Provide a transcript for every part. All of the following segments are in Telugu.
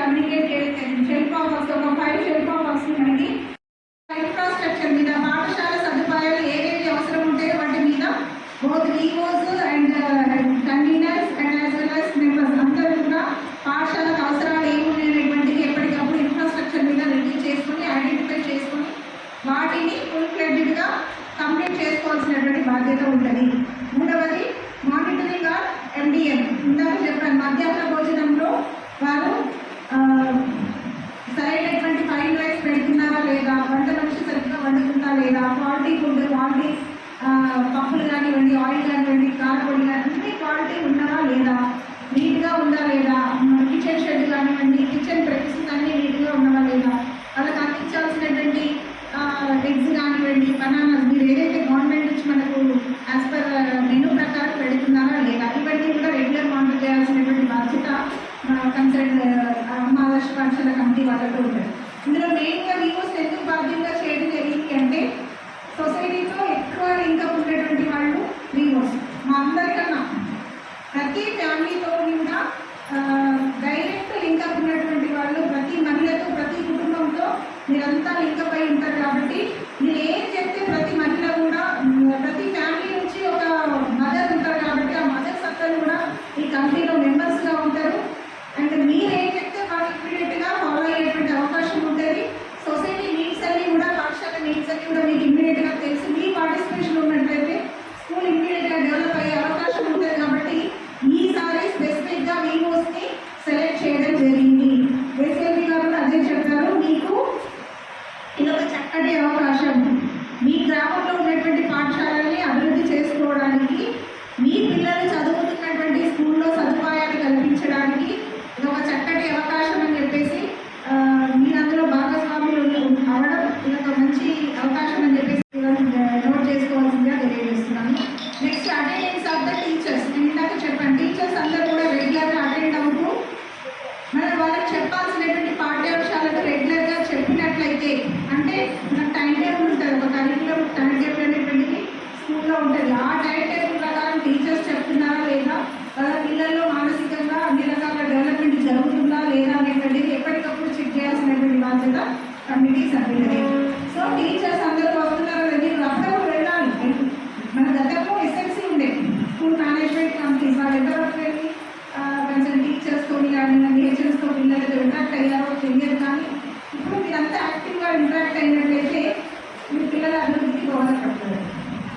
కమ్యూనికేట్ షెల్ఫ్ ఆఫర్స్ ఒక ఫైవ్ షెల్ఫ్ ఆఫర్స్ మనకి ఇన్ఫ్రాస్ట్రక్చర్ మీద పాఠశాల సదుపాయాలు ఏవేవి అవసరం ఉంటాయో వాటి మీద both EOs and conveners and as well as members అందరూ కూడా పాఠశాలకు అవసరాలు ఏమున్నాయనేటువంటిది ఎప్పటికప్పుడు ఇన్ఫ్రాస్ట్రక్చర్ మీద రెడీ చేసుకుని ఐడెంటిఫై చేసుకుని వాటిని ఫుల్ ఫ్లెడ్గా కంప్లీట్ చేసుకోవాల్సినటువంటి బాధ్యత ఉంటుంది. వండుతుందా లేదా క్వాలిటీ ఫుడ్ క్వాలిటీ పప్పులు కానివ్వండి ఆయిల్ కానివ్వండి కారపొడి కానివ్వండి క్వాలిటీ ఉన్నదా లేదా నీట్గా ఉందా లేదా మీరంతా లింకప్ అయి ఉంటారు కాబట్టి మీరు ఏం చెప్తే ప్రతి మహిళ కూడా ఉమ్, ప్రతి ఫ్యామిలీ నుంచి ఒక మదర్ ఉంటారు కాబట్టి ఆ మదర్స్ అందరూ కూడా ఈ కంపెనీలో మెంబర్స్గా ఉంటారు అండ్ మీరు ఏం చెప్తే వాళ్ళు ఇమ్మీడియట్గా ఫాలో అయ్యేటువంటి అవకాశం ఉంటుంది సొసైటీ నీడ్స్ అన్ని కూడా పాఠశాల నీడ్స్ అన్ని కూడా మీకు ఇమ్మీడియట్గా తెలిసి మీ పార్టిసిపేషన్ ఉన్నట్లయితే స్కూల్ ఇమ్మీడియట్గా డెవలప్ అయ్యే అవకాశం ఉంటుంది కాబట్టి ఈసారి స్పెసిఫిక్గా వీవోస్ని సెలెక్ట్ చేయడం జరిగింది ఎస్ఎల్బి గారు కూడా అదే చెప్పారు మీకు ఇది ఒక చక్కటి అవకాశం మీ గ్రామంలో ఉన్నటువంటి పాఠశాలని అభివృద్ధి చేసుకోవడానికి మీ పిల్లలు చదువుతున్నటువంటి స్కూల్లో సదుపాయాలు కల్పించడానికి ఇది ఒక చక్కటి అవకాశం అని చెప్పేసి ఆ, మీరందరూ భాగస్వాములు అవడం ఇది ఒక మంచి అవకాశం అని చెప్పేసి నోట్ చేసుకోవాల్సిందిగా తెలియజేస్తున్నాను next attendance of the teachers నేను ఇందాక చెప్పాను టీచర్స్ అందరూ కూడా రెగ్యులర్గా అటెండ్ అవుతూ మనం వాళ్ళకి చెప్పాల్సినటువంటి పాఠ్యాంశాలను రెగ్యులర్గా చెప్పినట్లయితే నాకు టైం టేబుల్ ఉంటుంది ఒక కరికులం టైం టేబుల్ అనేటువంటిది స్కూల్లో ఉంటుంది. ఆ టైం టేబుల్ ప్రకారం టీచర్స్ చెప్తున్నారా లేదా? వాళ్ళ పిల్లల్లో మానసికంగా అన్ని రకాల డెవలప్మెంట్ జరుగుతుందా లేదా అనేటువంటిది ఎప్పటికప్పుడు చెక్ చేయాల్సినటువంటి బాధ్యత కమిటీ సభ్యులది. అభివృద్ధికి దోహదపడుతుంది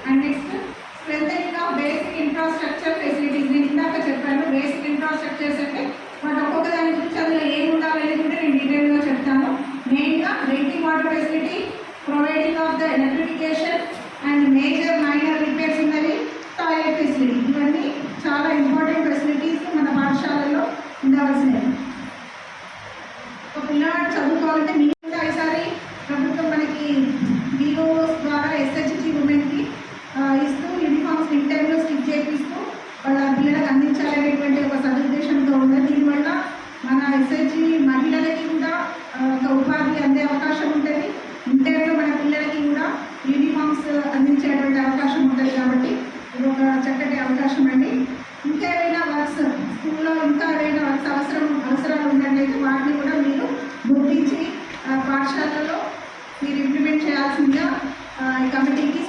and next strengthening of basic infrastructure facilities నేను ఇందాక చెప్పాను బేసిక్ ఇన్ఫ్రాస్ట్రక్చర్స్ అంటే వాటి ఒక్కొక్క దాని గురించి అందులో ఏం ఉండాలనేది కూడా నేను డీటెయిల్గా చెప్తాను మెయిన్గా drinking water facility providing of the electrification and major minor repairs ఉన్నది టాయిలెట్ ఫెసిలిటీ ఇవన్నీ చాలా ఇంపార్టెంట్ ఫెసిలిటీస్ మన పాఠశాలల్లో ఉండవలసినవి ఒక పిల్లవాడు చదువుకోవాలంటే మహిళలకి కూడా ఒక ఉపాధి అందే అవకాశం ఉంటుంది. ఇంటర్లో మన పిల్లలకి కూడా యూనిఫామ్స్ అందించేటువంటి అవకాశం ఉంటుంది కాబట్టి ఇది ఒక చక్కటి అవకాశం అండి. ఇంకా ఏవైనా వర్క్స్ స్కూల్లో ఇంకా ఏమైనా వర్క్స్ అవసరం అవసరాలు ఉన్నట్లయితే వాటిని కూడా మీరు గుర్తించి పాఠశాలలో మీరు ఇంప్లిమెంట్ చేయాల్సిందిగా ఈ కమిటీకి